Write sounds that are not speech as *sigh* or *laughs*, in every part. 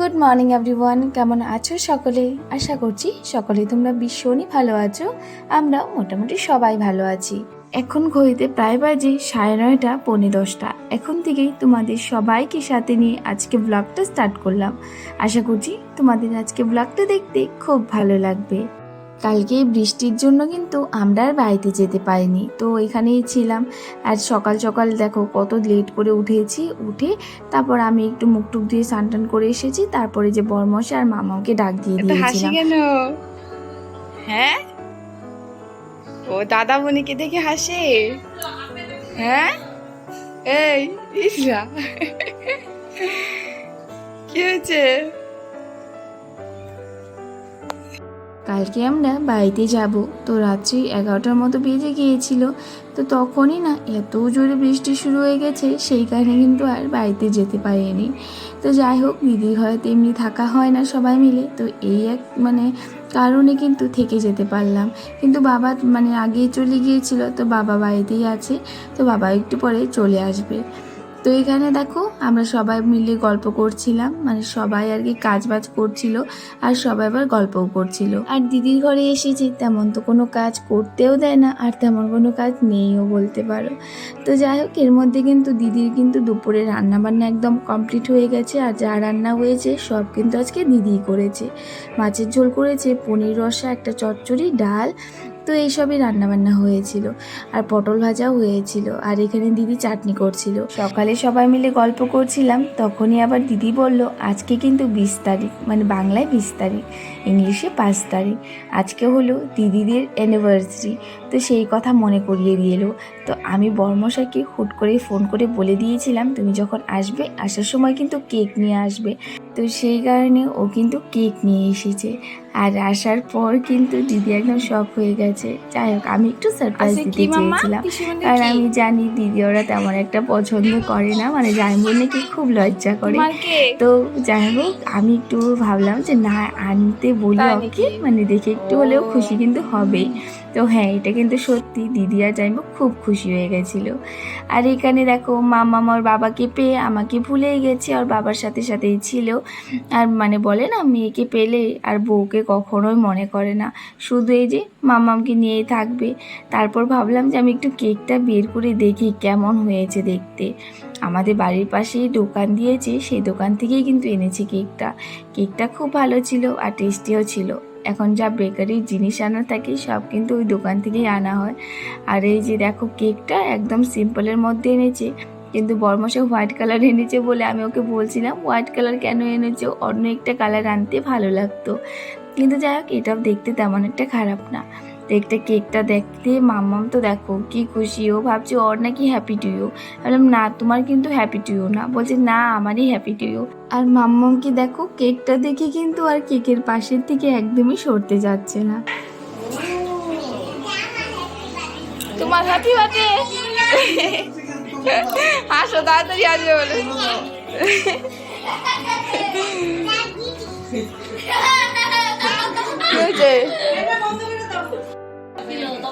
Good morning everyone, কেমন আছো সকলে? আশা করছি সকলে তোমরা ভীষণই ভালো আছো আমরা মোটামুটি সবাই ভালো আছি। এখন ঘড়িতে প্রায় বাজে সাড়ে নয়টা, পৌনে দশটা। এখন থেকেই তোমাদের সবাইকে সাথে নিয়ে আজকে ব্লগটা স্টার্ট করলাম। আশা করছি তোমাদের আজকে ব্লগটা দেখতে খুব ভালো লাগবে। কালকে বৃষ্টির জন্য কিন্তু আমরা আর বাড়িতে যেতে পারিনি। তো এখানেই ছিলাম। আর সকাল সকাল দেখো কত লেট করে উঠেছি। উঠে তারপর আমি একটু মুখ টুক দিয়ে স্নান টান করে এসেছি। তারপরে যে বরমশা আর মামাকে ডাক দিয়ে দিয়েছিলাম। হ্যাঁ? ও দাদা মনিকে দেখে হাসে? হ্যাঁ? এই ইসরা। কি হয়েছে? কালকে আমরা বাড়িতে যাব। তো রাত্রি এগারোটার মতো বেজে গিয়েছিল। তো তখনই না এত জোরে বৃষ্টি শুরু হয়ে গেছে, সেই কারণে কিন্তু আর বাড়িতে যেতে পারিনি। তো যাই হোক, দিদির ঘরে তেমনি থাকা হয় না সবাই মিলে। তো এই এক মানে কারণে কিন্তু থেকে যেতে পারলাম। কিন্তু বাবা মানে আগেই চলে গিয়েছিল, তো বাবা বাড়িতেই আছে। তো বাবা একটু পরে চলে আসবে। তো এখানে দেখো, আমরা সবাই মিলে গল্প করছিলাম মানে সবাই আর কি কাজ বাজ করছিল আর সবাই আবার গল্পও করছিল। আর দিদির ঘরে এসেছি তেমন তো কোনো কাজ করতেও দেয় না, আর তেমন কোনো কাজ নেইও বলতে পারো। তো যাই হোক, এর মধ্যে কিন্তু দিদির কিন্তু দুপুরে রান্না বান্না একদম কমপ্লিট হয়ে গেছে, আর যা রান্না হয়েছে সব কিন্তু আজকে দিদিই করেছে। মাছের ঝোল করেছে, পনির রসা, একটা চচ্চড়ি, ডাল তো এইসবই রান্নাবান্না হয়েছিল। আর পটল ভাজাও হয়েছিল। আর এখানে দিদি চাটনি করছিল। সকালে সবাই মিলে গল্প করছিলাম, তখনই আবার দিদি বলল, আজকে কিন্তু বিশ তারিখ। মানে বাংলায় বিশ তারিখ, ইংলিশে পাঁচ তারিখ। আজকে হলো দিদিদের অ্যানিভার্সারি তো সেই কথা মনে করিয়ে দিয়ে এলো। তো আমি বর্মশাকে হুট করে ফোন করে বলে দিয়েছিলাম তুমি যখন আসবে আসার সময় কিন্তু কেক নিয়ে আসবে। তো সেই কারণে ও কিন্তু কেক নিয়ে এসেছে। আর আসার পর কিন্তু দিদি একদম শখ হয়ে গেছে। যাই হোক আমি একটু সারপ্রাইজ আচ্ছা, দিতে চেয়েছিলাম। কারণ আমি জানি দিদি ওরা তেমন একটা পছন্দ করে না মানে যাই জানব নাকি খুব লজ্জা করে। তো যাই হোক আমি একটু ভাবলাম যে না আনতে বলি ওকে মানে দেখে একটু হলেও খুশি কিন্তু হবেই তো হ্যাঁ এটা কিন্তু সত্যি। দিদি আর জানব খুব খুশি হয়ে গেছিল। আর এখানে দেখো, মামা আমার বাবাকে পেয়ে আমাকে ভুলেই গেছে, আর বাবার সাথে সাথেই ছিল। আর মানে বলে না, মেয়েকে পেলে আর বউকে কখনোই মনে করে না। শুধু এই যে মামামকে নিয়েই থাকবে। তারপর ভাবলাম যে আমি একটু কেকটা বের করে দেখি কেমন হয়েছে দেখতে। আমাদের বাড়ির পাশেই দোকান দিয়েছে, সেই দোকান থেকেই কিন্তু এনেছি কেকটা। কেকটা খুব ভালো ছিল আর টেস্টিও ছিল। এখন যা বেকারি জিনিস আনা থাকে, সব কিন্তু ওই দোকান থেকেই আনা হয়। আর এই যে দেখো কেকটা একদম সিম্পলের মধ্যে এনেছে, কিন্তু বর্মশা হোয়াইট কালার এনেছে বলে আমি ওকে বলছিলাম হোয়াইট কালার কেন এনেছে? অন্য একটা কালার আনতে ভালো লাগতো। কিন্তু যাই হোক এটাও দেখতে তেমন একটা খারাপ না। একটা কেকটা দেখতে মাম্মাম তো দেখো কি খুশি। ও ভাবছে ওর নাকি হ্যাপি টু ইউ বললাম না তোমার কিন্তু হ্যাপি টু ইউ না। বলছে না আমারই হ্যাপি টু ইউ আর মাম্মামকে দেখো কেকটা দেখে কিন্তু আর কেকের পাশের থেকে একদমই সরতে যাচ্ছে না। তোমার হ্যাপি বার্থডে আসো তাড়াতাড়ি আসবে বলে। *laughs* হয়েছে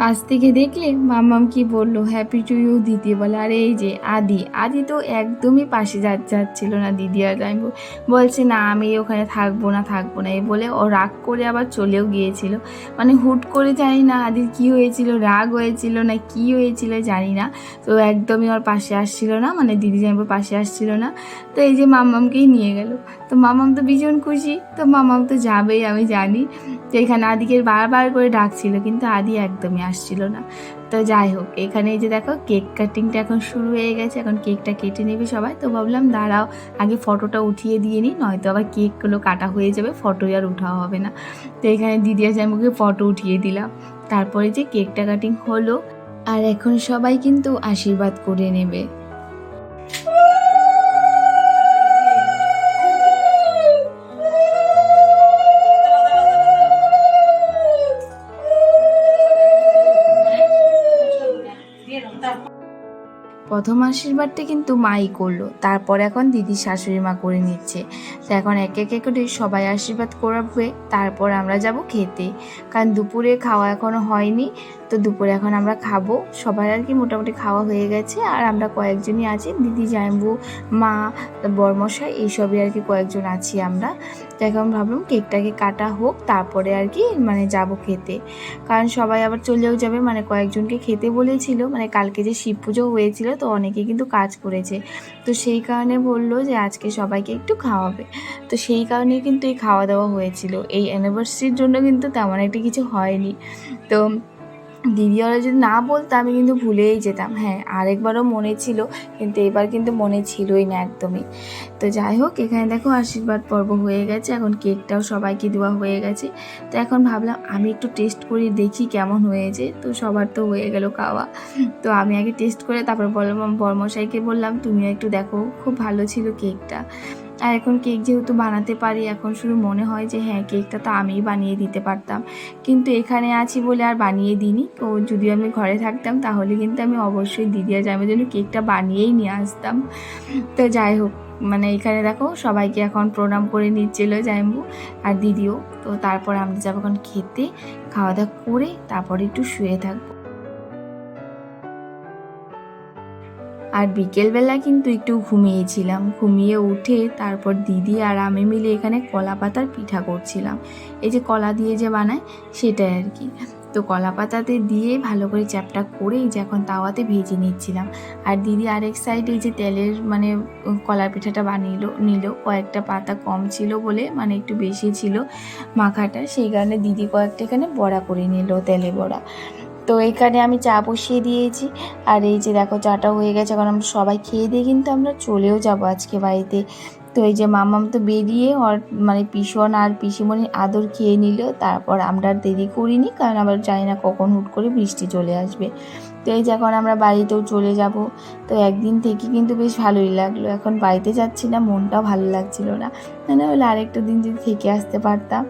পাশ থেকে দেখলে মাম্মাম কি বলল হ্যাপি টু ইউ দিদি বলে। আর এই যে আদি আদি তো একদমই পাশে যা, যাচ্ছিল না দিদি আর আমি বলছে, না, আমি ওখানে থাকব না থাকব না। এই বলে ও রাগ করে আবার চলেও গিয়েছিল। মানে হুট করে জানি না আদির কি হয়েছিল, রাগ হয়েছিল না কি হয়েছিল জানি না। তো একদমই ওর পাশে আসছিল না মানে দিদি জামাইপুর পাশে আসছিল না। তো এই যে মাম্মামকেই নিয়ে গেল। তো মামাম তো ভীষণ খুশি। তো মামাম তো যাবেই, আমি জানি। তো এখানে আদিকে বারবার করে ডাকছিল, কিন্তু আদি একদমই আসছিল না। তো যাই হোক, এখানে যে দেখো, কেক কাটিংটা এখন শুরু হয়ে গেছে। এখন কেকটা কেটে নেবে সবাই। তো ভাবলাম, দাঁড়াও, আগে ফটোটা উঠিয়ে দিয়ে নিই নয়তো আবার কেকগুলো কাটা হয়ে যাবে, ফটোই আর উঠাও হবে না। তো এখানে দিদি আছে আমি ওকে ফটো উঠিয়ে দিলাম। তারপরে যে কেকটা কাটিং হলো, আর এখন সবাই কিন্তু আশীর্বাদ করে নেবে। প্রথম আশীর্বাদটা কিন্তু মাই করল। তারপর এখন দিদি শাশুড়ি মা করে নিচ্ছে। তো এখন এক এক করে সবাই আশীর্বাদ করাবে। তারপর আমরা যাব খেতে। কারণ দুপুরে খাওয়া এখনও হয়নি। তো দুপুরে এখন আমরা খাব। সবার আর কি মোটামুটি খাওয়া হয়ে গেছে। আর আমরা কয়েকজনই আছি। দিদি জাইম্বু মা, বর্মশাই, এইসবই আর কি কয়েকজন আছি আমরা। তো এখন ভাবলাম কেকটাকে কাটা হোক, তারপরে আর কি মানে যাব খেতে। কারণ সবাই আবার চলেও যাবে। মানে কয়েকজনকে খেতে বলেছিল। মানে কালকে যে শিব পুজো হয়েছিল, তো অনেকে কিন্তু কাজ করেছে। তো সেই কারণে বলল যে আজকে সবাইকে একটু খাওয়াবে। তো সেই কারণে কিন্তু এই খাওয়া দাওয়া হয়েছিল। এই অ্যানিভার্সারির জন্য কিন্তু তেমন একটা কিছু হয়নি। তো দিদি ওরা যদি না বলতো, আমি কিন্তু ভুলেই যেতাম। হ্যাঁ আরেকবারও মনে ছিল, কিন্তু এবার কিন্তু মনে ছিলই না একদমই। তো যাই হোক, এখানে দেখো আশীর্বাদ পর্ব হয়ে গেছে। এখন কেকটাও সবাইকে দেওয়া হয়ে গেছে। তো এখন ভাবলাম, আমি একটু টেস্ট করে দেখি কেমন হয়েছে। তো সবার তো হয়ে গেল খাওয়া। তো আমি আগে টেস্ট করে তারপর বললাম, বর্মশাইকে বললাম, তুমিও একটু দেখো, খুব ভালো ছিল কেকটা। আর এখন কেক যেহেতু বানাতে পারি, এখন শুধু মনে হয় যে হ্যাঁ কেকটা তো আমিই বানিয়ে দিতে পারতাম। কিন্তু এখানে আছি বলে আর বানিয়ে দিইনি। তো যদি আমি ঘরে থাকতাম, তাহলে কিন্তু আমি অবশ্যই দিদি আর জামের জন্য কেকটা বানিয়েই নিয়ে আসতাম। তো যাই হোক মানে এখানে দেখো সবাইকে এখন প্রণাম করে নিচ্ছিল জাইম্বু আর দিদিও। তো তারপর আমরা যাব এখন খেতে, খাওয়া দাওয়া করে তারপরে একটু শুয়ে থাকব। আর বিকেলবেলা কিন্তু একটু ঘুমিয়েছিলাম। ঘুমিয়ে উঠে তারপর দিদি আর আমি মিলে এখানে কলা পাতার পিঠা করছিলাম। এই যে কলা দিয়ে যে বানায়, সেটাই আর কি। তো কলা পাতাতে দিয়ে ভালো করে চ্যাপটা করে এই যে এখন তাওয়াতে ভেজে নিচ্ছিলাম। আর দিদি আরেক সাইডে এই যে তেলের মানে কলার পিঠাটা বানিয়ে নিল। কয়েকটা পাতা কম ছিল বলে মানে একটু বেশি ছিল মাখাটা। সেই কারণে দিদি কয়েকটা এখানে বড়া করে নিল, তেলে বড়া। তো এখানে আমি চা বসিয়ে দিয়েছি। আর এই যে দেখো চাটা হয়ে গেছে। এখন আমরা সবাই খেয়ে দিয়ে কিন্তু আমরা চলেও যাব আজকে বাড়িতে। তো এই যে মামাম তো বেরিয়ে ওর মানে পিসন আর পিসিমণি আদর খেয়ে নিল। তারপর আমরা আর দেরি করিনি, কারণ আবার জানি না কখন হুট করে বৃষ্টি চলে আসবে। তো এই যে এখন আমরা বাড়িতেও চলে যাব। তো একদিন থেকে কিন্তু বেশ ভালোই লাগল। এখন বাড়িতে যাচ্ছি না, মনটাও ভালো লাগছিল না। মানে হলে আরেকটা দিন যদি থেকে আসতে পারতাম।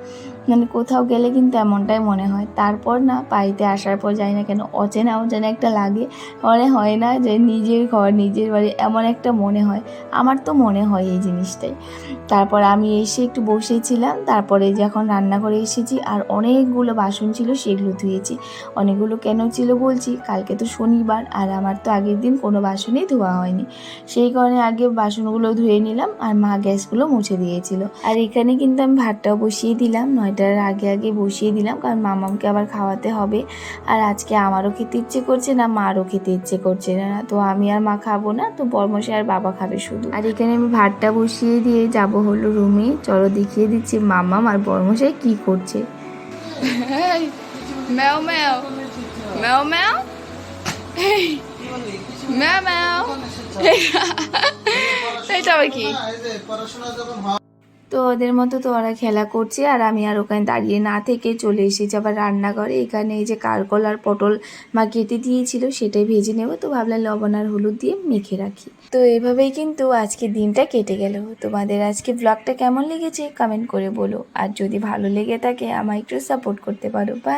মানে কোথাও গেলে কিন্তু এমনটাই মনে হয়। তারপর না বাড়িতে আসার পর যাই না কেন অচেনা অচেনা একটা লাগে। মনে হয় না যে নিজের ঘর, নিজের বাড়ি এমন একটা মনে হয়। আমার তো মনে হয় এই জিনিসটাই। তারপর আমি এসে একটু বসেছিলাম। তারপরে যখন রান্না করে এসেছি আর অনেকগুলো বাসন ছিল সেগুলো ধুয়েছি। অনেকগুলো কেন ছিল বলছি, কালকে তো শনিবার আর আমার তো আগের দিন কোনো বাসনই ধোয়া হয়নি। সেই কারণে আগে বাসনগুলো ধুয়ে নিলাম আর মা গ্যাসগুলো মুছে দিয়েছিল। আর এখানে কিন্তু আমি ভাতটাও বসিয়ে দিলাম নয়টার আগে আগে বসিয়ে দিলাম কারণ মামামকে আবার খাওয়াতে হবে। আর আজকে আমারও খেতে ইচ্ছে করছে না মারও খেতে ইচ্ছে করছে না। তো আমি আর মা খাব না তো বর্মশাই আর বাবা খাবে শুধু। আর এখানে আমি ভাতটা বসিয়ে দিয়ে যাব হলো রুমে। চলো দেখিয়ে দিচ্ছি মামাম আর বর্মশাই কি করছে। ম্যাও ম্যাও। ম্যাও ম্যাও। এই, ম্যাও ম্যাও। এটা আবার কি তো ওদের মতো তো ওরা খেলা করছে আর আমি আর ওখানে দাঁড়িয়ে না থেকে চলে এসেছি। আবার রান্নাঘরে এখানে এই যে কারকল আর পটল মা কেটে দিয়েছিল সেটাই ভেজে নেব। তো ভাবলাম লবণ আর হলুদ দিয়ে মেখে রাখি। তো এভাবেই কিন্তু আজকে দিনটা কেটে গেল। তোমাদের আজকে ব্লগটা কেমন লেগেছে? কমেন্ট করে বলো। আর যদি ভালো লেগে থাকে, আমায় একটু সাপোর্ট করতে পারো। বাই